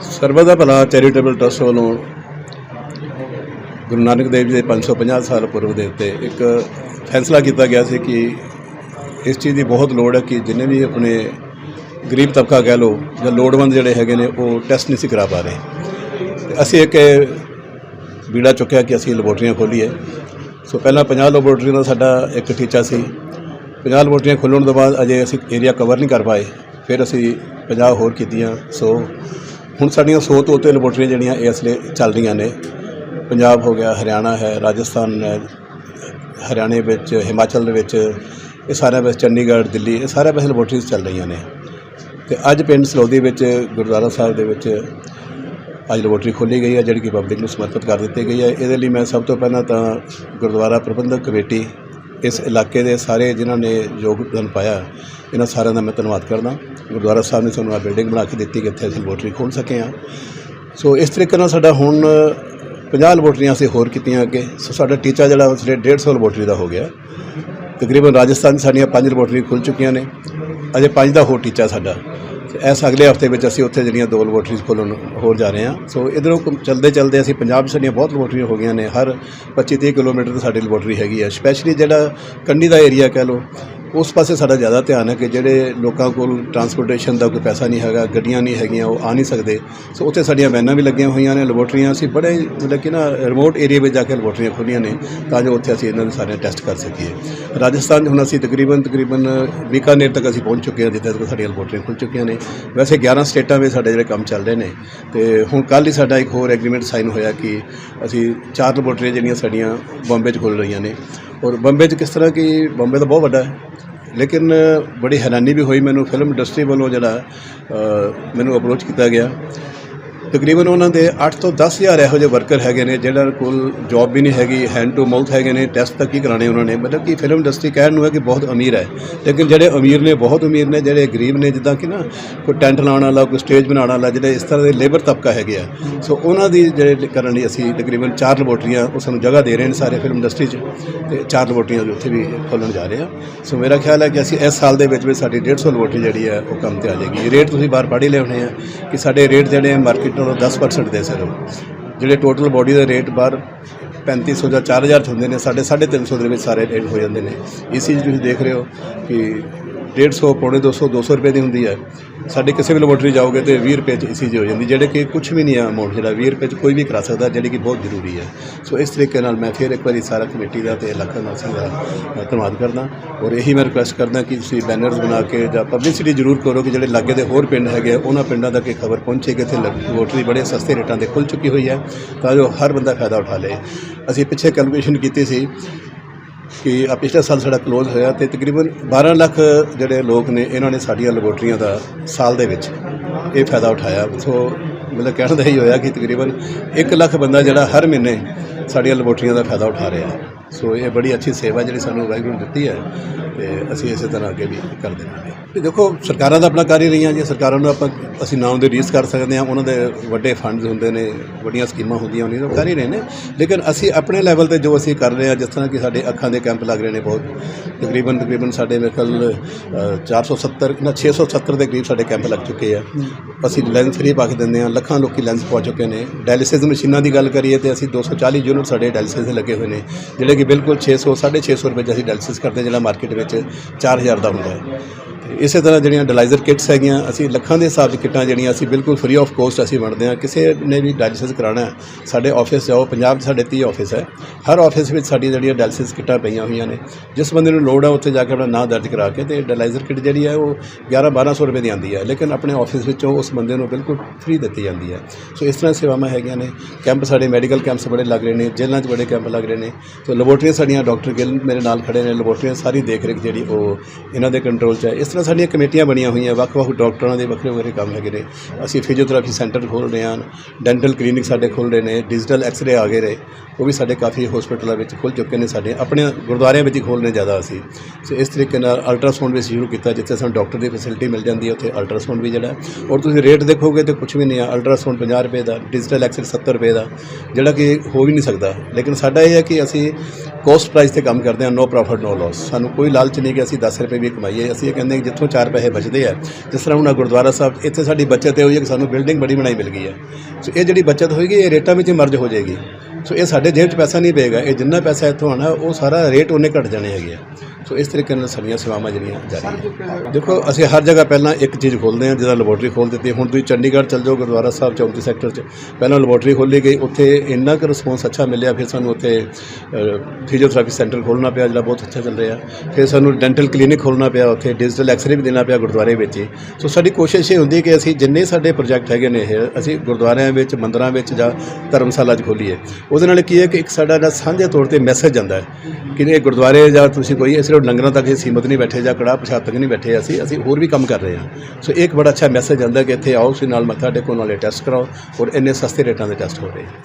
ਸਰਬੱਤ ਦਾ ਭਲਾ charitable trust ਵੱਲੋਂ ਗੁਰੂ ਨਾਨਕ ਦੇਵ ਜੀ ਦੇ 550 ਸਾਲ ਪੁਰਬ ਦੇ ਉੱਤੇ ਇੱਕ ਫੈਸਲਾ ਕੀਤਾ ਗਿਆ ਸੀ ਕਿ ਇਸ ਚੀਜ਼ ਦੀ ਬਹੁਤ ਲੋੜ ਹੈ ਕਿ ਜਿੰਨੇ ਵੀ ਆਪਣੇ ਗਰੀਬ ਤਬਕਾ ਕਹਿ ਲਓ ਜਾਂ ਲੋੜਵੰਦ ਜਿਹੜੇ ਹੈਗੇ ਨੇ, ਉਹ ਟੈਸਟ ਨਹੀਂ ਸੀ ਕਰਾ ਪਾ ਰਹੇ। ਤੇ ਅਸੀਂ ਇੱਕ ਬੀੜਾ ਚੁੱਕਿਆ ਕਿ ਅਸੀਂ ਲੈਬੋਰਟਰੀਆਂ ਖੋਲੀਏ। ਸੋ ਪਹਿਲਾਂ 50 ਲੈਬੋਰਟਰੀਆਂ ਦਾ ਸਾਡਾ ਇੱਕ ਟੀਚਾ ਸੀ। 50 ਲੈਬੋਰਟਰੀਆਂ ਖੋਲ੍ਹਣ ਤੋਂ ਬਾਅਦ ਅਜੇ ਅਸੀਂ ਏਰੀਆ ਕਵਰ ਨਹੀਂ ਕਰ ਪਾਏ। ਫਿਰ ਅਸੀਂ 50 ਹੋਰ ਕੀਤੀਆਂ। ਸੋ ਹੁਣ ਸਾਡੀਆਂ 100 ਤੋਂ ਉੱਤੇ ਲੈਬੋਰਟਰੀਆਂ ਜਿਹੜੀਆਂ ਇਸ ਲਈ ਚੱਲ ਰਹੀਆਂ ਨੇ। ਪੰਜਾਬ ਹੋ ਗਿਆ, ਹਰਿਆਣਾ ਹੈ, ਰਾਜਸਥਾਨ ਹੈ, ਹਰਿਆਣੇ ਵਿੱਚ, ਹਿਮਾਚਲ ਦੇ ਵਿੱਚ, ਇਹ ਸਾਰੇ ਵਿੱਚ ਚੰਡੀਗੜ੍ਹ, ਦਿੱਲੀ, ਇਹ ਸਾਰੇ ਪਾਸੇ ਲੈਬੋਰਟਰੀਜ਼ ਚੱਲ ਰਹੀਆਂ ਨੇ। ਤੇ ਅੱਜ ਪਿੰਡ ਸਲੌਦੀ ਵਿੱਚ, ਗੁਰਦੁਆਰਾ ਸਾਹਿਬ ਦੇ ਵਿੱਚ ਅੱਜ ਲੈਬੋਰਟਰੀ ਖੋਲ੍ਹੀ ਗਈ ਹੈ, ਜਿਹੜੀ ਕਿ ਪਬਲਿਕ ਨੂੰ ਸਮਰਪਿਤ ਕਰ ਦਿੱਤੀ ਗਈ ਹੈ। ਇਹਦੇ ਲਈ ਮੈਂ ਸਭ ਤੋਂ ਪਹਿਲਾਂ ਤਾਂ ਗੁਰਦੁਆਰਾ ਪ੍ਰਬੰਧਕ ਕਮੇਟੀ ਇਸ ਇਲਾਕੇ ਦੇ ਸਾਰੇ ਜਿਨ੍ਹਾਂ ਨੇ ਯੋਗਦਾਨ ਪਾਇਆ, ਇਹਨਾਂ ਸਾਰਿਆਂ ਦਾ ਮੈਂ ਧੰਨਵਾਦ ਕਰਦਾ। ਗੁਰਦੁਆਰਾ ਸਾਹਿਬ ਨੇ ਸਾਨੂੰ ਆ ਬਿਲਡਿੰਗ ਬਣਾ ਕੇ ਦਿੱਤੀ ਕਿ ਇੱਥੇ ਅਸੀਂ ਲੈਬੋਰਟਰੀ ਖੋਲ੍ਹ ਸਕੇ ਹਾਂ। ਸੋ ਇਸ ਤਰੀਕੇ ਨਾਲ ਸਾਡਾ ਹੁਣ 50 ਲੈਬੋਰਟਰੀਆਂ ਅਸੀਂ ਹੋਰ ਕੀਤੀਆਂ ਅੱਗੇ। ਸੋ ਸਾਡਾ ਟੀਚਾ ਜਿਹੜਾ ਉਸ ਦੇ 150 ਲੈਬੋਰਟਰੀ ਦਾ ਹੋ ਗਿਆ। ਤਕਰੀਬਨ ਰਾਜਸਥਾਨ 'ਚ ਸਾਡੀਆਂ ਪੰਜ ਲੈਬੋਰਟਰੀ ਖੁੱਲ ਚੁੱਕੀਆਂ ਨੇ। ਅਜੇ ਪੰਜ ਦਾ ਹੋਰ ਟੀਚਾ ਸਾਡਾ ਇਸ ਅਗਲੇ ਹਫ਼ਤੇ ਵਿੱਚ ਅਸੀਂ ਉੱਥੇ ਜਿਹੜੀਆਂ ਦੋ ਲੈਬੋਰਟਰੀਜ਼ ਖੋਲ੍ਹਣ ਹੋਰ ਜਾ ਰਹੇ ਹਾਂ। ਸੋ ਇਧਰੋਂ ਚਲਦੇ ਚਲਦੇ ਅਸੀਂ ਪੰਜਾਬ 'ਚ ਸਾਡੀਆਂ ਬਹੁਤ ਲੈਬੋਰਟਰੀਆਂ ਹੋ ਗਈਆਂ ਨੇ। ਹਰ 25 30 ਕਿਲੋਮੀਟਰ ਤੇ ਸਾਡੀ ਲੈਬੋਰਟਰੀ ਹੈਗੀ ਹੈ ਸਪੈਸ਼ਲੀ ਜਿਹੜਾ ਕੰਢੀ ਦਾ ਏਰੀਆ ਕਹਿ ਲਓ ਉਸ ਪਾਸੇ ਸਾਡਾ ਜ਼ਿਆਦਾ ਧਿਆਨ ਹੈ ਕਿ ਜਿਹੜੇ ਲੋਕਾਂ ਕੋਲ ਟਰਾਂਸਪੋਰਟੇਸ਼ਨ ਦਾ ਕੋਈ ਪੈਸਾ ਨਹੀਂ ਹੈਗਾ, ਗੱਡੀਆਂ ਨਹੀਂ ਹੈਗੀਆਂ, ਉਹ ਆ ਨਹੀਂ ਸਕਦੇ। ਸੋ ਉੱਥੇ ਸਾਡੀਆਂ ਵੈਨਾਂ ਵੀ ਲੱਗੀਆਂ ਹੋਈਆਂ ਨੇ ਲੈਬੋਰਟਰੀਆਂ ਅਸੀਂ ਬੜੇ ਮਤਲਬ ਕਿ ਨਾ ਰਿਮੋਟ ਏਰੀਆ ਵਿੱਚ ਜਾ ਕੇ ਲੈਬੋਰਟਰੀਆਂ ਖੋਲ੍ਹੀਆਂ ਨੇ ਤਾਂ ਜੋ ਉੱਥੇ ਅਸੀਂ ਇਹਨਾਂ ਦੇ ਸਾਰੇ ਟੈਸਟ ਕਰ ਸਕੀਏ। ਰਾਜਸਥਾਨ 'ਚ ਹੁਣ ਅਸੀਂ ਤਕਰੀਬਨ ਤਕਰੀਬਨ ਬੀਕਾਨੇਰ ਤੱਕ ਅਸੀਂ ਪਹੁੰਚ ਚੁੱਕੇ ਹਾਂ, ਜਿੱਥੇ ਤੱਕ ਸਾਡੀਆਂ ਲੈਬੋਰਟਰੀਆਂ ਖੁੱਲ ਚੁੱਕੀਆਂ ਨੇ। ਵੈਸੇ 11 ਸਟੇਟਾਂ ਵਿੱਚ ਸਾਡੇ ਜਿਹੜੇ ਕੰਮ ਚੱਲ ਰਹੇ ਨੇ ਤੇ ਹੁਣ ਕੱਲ੍ਹ ਹੀ ਸਾਡਾ ਇੱਕ ਹੋਰ ਐਗਰੀਮੈਂਟ ਸਾਈਨ ਹੋਇਆ ਕਿ ਅਸੀਂ ਚਾਰ ਲੈਬੋਰਟਰੀਆਂ ਜਿਹੜੀਆਂ ਸਾਡੀਆਂ ਬੰਬੇ 'ਚ ਖੁੱਲ ਰਹੀਆਂ ਨੇ। ਔਰ ਬੰਬੇ 'ਚ ਕਿਸ ਤਰ੍ਹਾਂ ਕਿ ਬੰਬੇ ਤਾਂ ਬਹੁਤ ਵੱਡਾ ਹੈ, ਲੇਕਿਨ ਬੜੀ ਹੈਰਾਨੀ ਵੀ ਹੋਈ ਮੈਨੂੰ ਫਿਲਮ ਇੰਡਸਟਰੀ ਵੱਲੋਂ ਜਿਹੜਾ ਮੈਨੂੰ ਅਪਰੋਚ ਕੀਤਾ ਗਿਆ। ਤਕਰੀਬਨ ਉਹਨਾਂ ਦੇ 8 ਤੋਂ 10000 ਇਹੋ ਜਿਹੇ ਵਰਕਰ ਹੈਗੇ ਨੇ, ਜਿਹਨਾਂ ਕੋਲ ਜੌਬ ਵੀ ਨਹੀਂ ਹੈਗੀ ਹੈਂਡ ਟੂ ਮਾਊਥ ਹੈਗੇ ਨੇ ਟੈਸਟ ਤੱਕ ਹੀ ਕਰਾਣੇ ਉਹਨਾਂ ਨੇ। ਮਤਲਬ ਕਿ ਫਿਲਮ ਇੰਡਸਟਰੀ ਕਹਿਣ ਨੂੰ ਹੈ ਕਿ ਬਹੁਤ ਅਮੀਰ ਹੈ। ਲੇਕਿਨ ਜਿਹੜੇ ਅਮੀਰ ਨੇ, ਬਹੁਤ ਅਮੀਰ ਨੇ, ਜਿਹੜੇ ਗਰੀਬ ਨੇ, ਜਿੱਦਾਂ ਕਿ ਨਾ ਕੋਈ ਟੈਂਟ ਲਾਉਣ ਵਾਲਾ, ਕੋਈ ਸਟੇਜ ਬਣਾਉਣ ਵਾਲਾ, ਜਿਹੜੇ ਇਸ ਤਰ੍ਹਾਂ ਦੇ ਲੇਬਰ ਤਬਕਾ ਹੈਗੇ ਆ। ਸੋ ਉਹਨਾਂ ਦੀ ਜਿਹੜੇ ਕਰਨ ਲਈ ਅਸੀਂ ਤਕਰੀਬਨ ਚਾਰ ਲੈਬੋਰਟਰੀਆਂ ਉਹ ਸਾਨੂੰ ਜਗ੍ਹਾ ਦੇ ਰਹੇ ਨੇ ਸਾਰੇ ਫਿਲਮ ਇੰਡਸਟਰੀ 'ਚ। ਤੇ ਚਾਰ ਲੈਬੋਰਟਰੀਆਂ ਉੱਥੇ ਵੀ ਖੋਲ੍ਹਣ ਜਾ ਰਹੇ ਆ। ਸੋ ਮੇਰਾ ਖਿਆਲ ਹੈ ਕਿ ਅਸੀਂ ਇਸ ਸਾਲ ਦੇ ਵਿੱਚ ਵਿੱਚ ਸਾਡੀ 150 ਲੈਬੋਰਟਰੀ ਜਿਹੜੀ ਹੈ, ਉਹ ਕੰਮ ਤੇ ਆ ਜਾਏਗੀ। ਰੇਟ ਤੁਸੀਂ ਬਾਹਰ ਪੜ੍ਹ ਹੀ ਲਏ ਹੋਣੇ ਆ ਕਿ ਸਾਡੇ ਰੇਟ ਜਿਹੜੇ ਮਾਰਕੀਟ ਨਾਲੋਂ 10% ਦੇ ਸਿਰ ਜਿਹੜੇ ਟੋਟਲ ਬੋਡੀ ਦਾ ਰੇਟ ਬਾਹਰ 3500 ਜਾਂ 4000 ਚ ਹੁੰਦੇ ਨੇ, ਸਾਡੇ 350 ਦੇ ਵਿੱਚ ਸਾਰੇ ਰੇਟ ਹੋ ਜਾਂਦੇ ਨੇ। ਇਸ ਚੀਜ਼ ਤੁਸੀਂ ਦੇਖ ਰਹੇ ਹੋ ਕਿ 150 ਪੌਣੇ 200 200 ਰੁਪਏ ਦੀ ਹੁੰਦੀ ਹੈ। ਸਾਡੇ ਕਿਸੇ ਵੀ ਲੈਬੋਰਟਰੀ ਜਾਓਗੇ ਤੇ 20 ਰੁਪਏ ਚ ਇਸੀ 'ਚ ਹੋ ਜਾਂਦੀ ਜਿਹੜੇ ਕਿ ਕੁਝ ਵੀ ਨਹੀਂ ਹੈ ਅਮਾਉਂਟ ਜਿਹੜਾ 20 ਰੁਪਏ ਚ ਕੋਈ ਵੀ ਕਰਾ ਸਕਦਾ ਜਿਹੜੀ ਕਿ ਬਹੁਤ ਜ਼ਰੂਰੀ ਹੈ। ਸੋ ਇਸ ਤਰੀਕੇ ਨਾਲ ਮੈਂ ਫਿਰ ਇੱਕ ਵਾਰੀ ਸਾਰਾ ਕਮੇਟੀ ਦਾ ਤੇ ਇਲਾਕਾ ਨਿਵਾਸੀਆਂ ਦਾ ਮੈਂ ਧੰਨਵਾਦ ਕਰਦਾ। ਔਰ ਇਹੀ ਮੈਂ ਰਿਕੁਐਸਟ ਕਰਦਾ ਕਿ ਤੁਸੀਂ ਬੈਨਰਸ ਬਣਾ ਕੇ ਜਾਂ ਪਬਲਿਸਿਟੀ ਜ਼ਰੂਰ ਕਰੋ ਕਿ ਜਿਹੜੇ ਲਾਗੇ ਦੇ ਹੋਰ ਪਿੰਡ ਹੈਗੇ ਆ, ਉਹਨਾਂ ਪਿੰਡਾਂ ਤੱਕ ਇਹ ਖਬਰ ਪਹੁੰਚੇ ਕਿ ਇੱਥੇ ਲੈਬੋਰਟਰੀ ਬੜੇ ਸਸਤੇ ਰੇਟਾਂ ਤੇ ਖੁੱਲ ਚੁੱਕੀ ਹੋਈ ਹੈ ਤਾਂ ਜੋ ਹਰ ਬੰਦਾ ਫਾਇਦਾ ਉਠਾ ਲੇ। ਅਸੀਂ ਪਿੱਛੇ ਕੈਲਕੂਲੇਸ਼ਨ ਕੀਤੀ ਸੀ ਕਿ ਆ ਪਿਛਲੇ ਸਾਲ ਸਾਡਾ ਕਲੋਜ਼ ਹੋਇਆ ਤੇ ਤਕਰੀਬਨ 12 ਲੱਖ ਜਿਹੜੇ ਲੋਕ ਨੇ, ਇਹਨਾਂ ਨੇ ਸਾਡੀਆਂ ਲੈਬੋਰਟਰੀਆਂ ਦਾ ਸਾਲ ਦੇ ਵਿੱਚ ਇਹ ਫਾਇਦਾ ਉਠਾਇਆ। ਸੋ ਮਤਲਬ ਕਹਿਣ ਦਾ ਹੀ ਹੋਇਆ ਕਿ ਤਕਰੀਬਨ 1 ਲੱਖ ਬੰਦਾ ਜਿਹੜਾ ਹਰ ਮਹੀਨੇ ਸਾਡੀਆਂ ਲੈਬੋਰਟਰੀਆਂ ਦਾ ਫਾਇਦਾ ਉਠਾ ਰਿਹਾ। ਸੋ ਇਹ ਬੜੀ ਅੱਛੀ ਸੇਵਾ ਜਿਹੜੀ ਸਾਨੂੰ ਵਾਹਿਗੁਰੂ ਦਿੱਤੀ ਹੈ। ਤੇ ਅਸੀਂ ਇਸੇ ਤਰ੍ਹਾਂ ਅੱਗੇ ਵੀ ਕਰਦੇ ਰਹਾਂਗੇ ਤੇ ਦੇਖੋ ਸਰਕਾਰਾਂ ਦਾ ਆਪਣਾ ਕਰ ਹੀ ਰਹੀਆਂ ਜੀ। ਸਰਕਾਰਾਂ ਨੂੰ ਆਪਾਂ ਅਸੀਂ ਨਾਮ ਦੇ ਰੀਸ ਕਰ ਸਕਦੇ ਹਾਂ। ਉਹਨਾਂ ਦੇ ਵੱਡੇ ਫੰਡਸ ਹੁੰਦੇ ਨੇ ਵੱਡੀਆਂ ਸਕੀਮਾਂ ਹੁੰਦੀਆਂ ਉਹਨਾਂ ਨੂੰ ਕਰ ਹੀ ਰਹੇ ਨੇ। ਲੇਕਿਨ ਅਸੀਂ ਆਪਣੇ ਲੈਵਲ ਤੇ ਜੋ ਅਸੀਂ ਕਰ ਰਹੇ ਹਾਂ ਜਿਸ ਤਰ੍ਹਾਂ ਕਿ ਸਾਡੇ ਅੱਖਾਂ ਦੇ ਕੈਂਪ ਲੱਗ ਰਹੇ ਨੇ ਬਹੁਤ। ਤਕਰੀਬਨ ਤਕਰੀਬਨ ਸਾਡੇ ਮੇਰੇ ਖਿਆਲ ਅ, 470 ਨਾ 670 ਦੇ ਕਰੀਬ ਸਾਡੇ ਕੈਂਪ ਲੱਗ ਚੁੱਕੇ ਆ। ਅਸੀਂ ਲੈਂਸ ਫ੍ਰੀ ਪਾ ਕੇ ਦਿੰਦੇ ਹਾਂ। ਲੱਖਾਂ ਲੋਕੀ ਲੈਂਸ ਪਾ ਚੁੱਕੇ ਨੇ। ਡਾਇਲਿਸਿਸ ਮਸ਼ੀਨਾਂ ਦੀ ਗੱਲ ਕਰੀਏ ਤੇ ਅਸੀਂ 240 ਯੂਨਿਟ ਸਾਡੇ ਡਾਇਲਿਸਿਸ ਲੱਗੇ ਹੋਏ ਨੇ। ਜਿਹੜੇ ਕਿ ਬਿਲਕੁਲ 600 650 ਰੁਪਏ 'ਚ ਅਸੀਂ ਡਾਇਲਿਸਿਸ ਕਰਦੇ ਜਿਹੜਾ ਮਾਰਕੀਟ ਵਿੱਚ 4000 ਦਾ ਹੁੰਦਾ ਹੈ। ਇਸੇ ਤਰ੍ਹਾਂ ਜਿਹੜੀਆਂ ਡਿਲਾਈਜ਼ਰ ਕਿਟਸ ਹੈਗੀਆਂ, ਅਸੀਂ ਲੱਖਾਂ ਦੇ ਹਿਸਾਬ 'ਚ ਕਿੱਟਾਂ ਜਿਹੜੀਆਂ, ਅਸੀਂ ਬਿਲਕੁਲ ਫ੍ਰੀ ਆਫ ਕੋਸਟ ਅਸੀਂ ਵੰਡਦੇ ਹਾਂ। ਕਿਸੇ ਨੇ ਵੀ ਡਾਇਲਿਸਿਸ ਕਰਾਉਣਾ ਹੈ, ਸਾਡੇ ਆਫਿਸ ਜਾਓ ਪੰਜਾਬ 'ਚ ਸਾਡੇ 30 ਆਫਿਸ ਹੈ। ਹਰ ਆਫਿਸ ਵਿੱਚ ਸਾਡੀਆਂ ਜਿਹੜੀਆਂ ਡਾਇਲਿਸਿਸ ਕਿੱਟਾਂ ਪਈਆਂ ਹੋਈਆਂ ਨੇ। ਜਿਸ ਬੰਦੇ ਨੂੰ ਲੋੜ ਹੈ, ਉੱਥੇ ਜਾ ਕੇ ਆਪਣਾ ਨਾਂ ਦਰਜ ਕਰਾ ਕੇ ਤੇ ਡਾਇਲਾਈਜ਼ਰ ਕਿਟ ਜਿਹੜੀ ਹੈ, ਉਹ 11 1200 ਰੁਪਏ ਦੀ ਆਉਂਦੀ ਹੈ। ਲੇਕਿਨ ਆਪਣੇ ਆਫਿਸ ਵਿੱਚੋਂ ਉਸ ਬੰਦੇ ਨੂੰ ਬਿਲਕੁਲ ਫ੍ਰੀ ਦਿੱਤੀ ਜਾਂਦੀ ਹੈ। ਸੋ ਇਸ ਤਰ੍ਹਾਂ ਸੇਵਾਵਾਂ ਹੈਗੀਆਂ ਨੇ। ਕੈਂਪ ਸਾਡੇ ਮੈਡੀਕਲ ਕੈਂਪਸ ਬੜੇ ਲੱਗ ਰਹੇ ਨੇ, ਜੇਲ੍ਹਾਂ 'ਚ ਬੜੇ ਕੈਂਪ ਲੱਗ ਰਹੇ ਨੇ। ਸੋ ਲੈਬੋਰਟਰੀਆਂ ਸਾਡੀਆਂ ਡਾਕਟਰ ਗਿੱਲ ਮੇਰੇ ਨਾਲ ਖੜੇ ਨੇ ਲੈਬੋਰਟਰੀਆਂ ਸਾਰੀ ਦੇਖ ਰੇਖ ਜਿਹੜੀ ਉਹ ਇਹਨਾਂ ਦੇ ਕੰਟਰੋਲ 'ਚ ਹੈ। ਇਸ ਤਰ੍ਹਾਂ ਸਾਡੀਆਂ ਕਮੇਟੀਆਂ ਬਣੀਆਂ ਹੋਈਆਂ ਵੱਖ-ਵੱਖ ਡਾਕਟਰਾਂ ਦੇ ਵੱਖਰੇ ਵੱਖਰੇ ਕੰਮ ਹੈਗੇ ਨੇ। ਅਸੀਂ ਫਿਜ਼ੀਓਥੈਰੇਪੀ ਸੈਂਟਰ ਖੋਲ੍ਹ ਰਹੇ ਹਾਂ ਡੈਂਟਲ ਕਲੀਨਿਕ ਸਾਡੇ ਖੁੱਲ੍ਹ ਰਹੇ ਨੇ ਡਿਜੀਟਲ ਐਕਸ-ਰੇ ਆ ਗਏ ਨੇ, ਉਹ ਵੀ ਸਾਡੇ ਕਾਫੀ ਹਸਪੀਟਲਾਂ ਵਿੱਚ ਖੁੱਲ੍ਹ ਚੁੱਕੇ ਨੇ, ਸਾਡੇ ਆਪਣੇ ਗੁਰਦੁਆਰਿਆਂ ਵਿੱਚ ਹੀ ਖੋਲ੍ਹਣੇ ਜ਼ਿਆਦਾ ਅਸੀਂ। ਸੋ ਇਸ ਤਰੀਕੇ ਨਾਲ ਅਲਟਰਾਸਾਊਂਡ ਵੀ ਸ਼ੁਰੂ ਕੀਤਾ, ਜਿੱਥੇ ਸਾਨੂੰ ਡਾਕਟਰ ਦੀ ਫੈਸਿਲਿਟੀ ਮਿਲ ਜਾਂਦੀ ਹੈ, ਉੱਥੇ ਅਲਟਰਾਸਾਊਂਡ ਵੀ ਜਿਹੜਾ, ਔਰ ਤੁਸੀਂ ਰੇਟ ਦੇਖੋਗੇ ਤੇ ਕੁਝ ਵੀ ਨਹੀਂ ਆ ਅਲਟਰਾਸਾਊਂਡ 50 ਰੁਪਏ ਦਾ ਡਿਜੀਟਲ ਐਕਸ-ਰੇ 70 ਰੁਪਏ ਦਾ, ਜਿਹੜਾ ਕਿ ਹੋ ਵੀ ਨਹੀਂ ਸਕਦਾ। ਲੇਕਿਨ ਸਾਡਾ ਇਹ ਹੈ ਕਿ ਅਸੀਂ ਕੋਸਟ ਪ੍ਰਾਈਸ ਤੇ ਕੰਮ ਕਰਦੇ ਹਾਂ ਨੋ ਪ੍ਰੋਫਿਟ ਨੋ ਲਾਸ ਸਾਨੂੰ ਕੋਈ ਲਾਲਚ ਨਹੀਂ ਕਿ ਅਸੀਂ 10 ਰੁਪਏ ਵੀ ਕਮਾਈਏ। ਅਸੀਂ ਇਹ ਕਹਿੰਦੇ ਕਿ ਜਿੱਥੋਂ 4 ਪੈਸੇ ਬਚਦੇ ਆ, ਜਿਸ ਤਰ੍ਹਾਂ ਹੁਣ ਗੁਰਦੁਆਰਾ ਸਾਹਿਬ, ਇੱਥੇ ਸਾਡੀ ਬੱਚਤ ਇਹ ਹੋਈ ਹੈ ਕਿ ਸਾਨੂੰ ਬਿਲਡਿੰਗ ਬੜੀ ਬਣਾਈ ਮਿਲ ਗਈ ਹੈ। ਸੋ ਇਹ ਜਿਹੜੀ ਬੱਚਤ ਹੋਏਗੀ, ਇਹ ਰੇਟਾਂ ਵਿੱਚ ਹੀ ਮਰਜ ਹੋ ਜਾਏਗੀ। ਸੋ ਇਹ ਸਾਡੇ ਜੇਬ 'ਚ ਪੈਸਾ ਨਹੀਂ ਪਏਗਾ। ਇਹ ਜਿੰਨਾ ਪੈਸਾ ਇੱਥੋਂ ਆਣਾ ਉਹ ਸਾਰਾ ਰੇਟ ਉਹਨੇ ਘਟ ਜਾਣੇ ਹੈਗੇ ਆ। ਸੋ ਇਸ ਤਰੀਕੇ ਨਾਲ ਸਾਡੀਆਂ ਸੇਵਾਵਾਂ ਜਿਹੜੀਆਂ ਜਾਰੀ ਹੈ ਦੇਖੋ, ਅਸੀਂ ਹਰ ਜਗ੍ਹਾ ਪਹਿਲਾਂ ਇੱਕ ਚੀਜ਼ ਖੋਲ੍ਹਦੇ ਹਾਂ, ਜਿਹਦਾ ਲੈਬੋਰਟਰੀ ਖੋਲ੍ਹ ਦਿੱਤੀ। ਹੁਣ ਤੁਸੀਂ ਚੰਡੀਗੜ੍ਹ ਚੱਲ ਜਾਓ, ਗੁਰਦੁਆਰਾ ਸਾਹਿਬ 34 ਸੈਕਟਰ 'ਚ, ਪਹਿਲਾਂ ਲੈਬੋਰਟਰੀ ਖੋਲੀ ਗਈ। ਉੱਥੇ ਇੰਨਾ ਕੁ ਰਿਸਪੌਂਸ ਅੱਛਾ ਮਿਲਿਆ, ਫਿਰ ਸਾਨੂੰ ਉੱਥੇ ਫਿਜ਼ੀਓਥੈਰੇਪੀ ਸੈਂਟਰ ਖੋਲ੍ਹਣਾ ਪਿਆ, ਜਿਹੜਾ ਬਹੁਤ ਅੱਛਾ ਚੱਲ ਰਿਹਾ। ਫਿਰ ਸਾਨੂੰ ਡੈਂਟਲ ਕਲੀਨਿਕ ਖੋਲ੍ਹਣਾ ਪਿਆ ਉੱਥੇ ਡਿਜੀਟਲ ਐਕਸਰੇ ਵੀ ਦੇਣਾ ਪਿਆ ਗੁਰਦੁਆਰੇ ਵਿੱਚ ਹੀ। ਸੋ ਸਾਡੀ ਕੋਸ਼ਿਸ਼ ਇਹ ਹੁੰਦੀ ਕਿ ਅਸੀਂ ਜਿੰਨੇ ਸਾਡੇ ਪ੍ਰੋਜੈਕਟ ਹੈਗੇ ਨੇ ਇਹ, ਅਸੀਂ ਗੁਰਦੁਆਰਿਆਂ ਵਿੱਚ, ਮੰਦਰਾਂ ਵਿੱਚ ਜਾਂ ਧਰਮਸ਼ਾਲਾ 'ਚ ਖੋਲੀਏ। ਉਹਦੇ ਨਾਲ ਕੀ ਹੈ ਕਿ ਇੱਕ ਸਾਡਾ ਜਿਹੜਾ ਸਾਂਝੇ ਤੌਰ ਤੇ ਮੈਸੇਜ ਜਾਂਦਾ ਹੈ ਕਿ ਇਹ ਗੁਰਦੁਆਰੇ ਜਾਂ ਤੁਸੀਂ ਕੋਈ ਇਹ ਸਿਰਫ ਲੰਗਰਾਂ ਤੱਕ ਹੀ ਸੀਮਤ ਨਹੀਂ ਬੈਠੇ ਜਾਂ ਕੜਾਹ ਪ੍ਰਸ਼ਾਦ ਤੱਕ ਨਹੀਂ ਬੈਠੇ, ਅਸੀਂ ਅਸੀਂ ਹੋਰ ਵੀ ਕੰਮ ਕਰ ਰਹੇ ਹਾਂ। ਸੋ ਇੱਕ ਬੜਾ ਅੱਛਾ ਮੈਸੇਜ ਆਉਂਦਾ ਕਿ ਇੱਥੇ ਆਓ ਤੁਸੀਂ ਨਾਲ ਮੱਥਾ ਟੇਕੋ, ਨਾਲੇ ਟੈਸਟ ਕਰਾਓ ਔਰ ਇੰਨੇ ਸਸਤੇ ਰੇਟਾਂ ਦੇ ਟੈਸਟ ਹੋ ਰਹੇ ਆ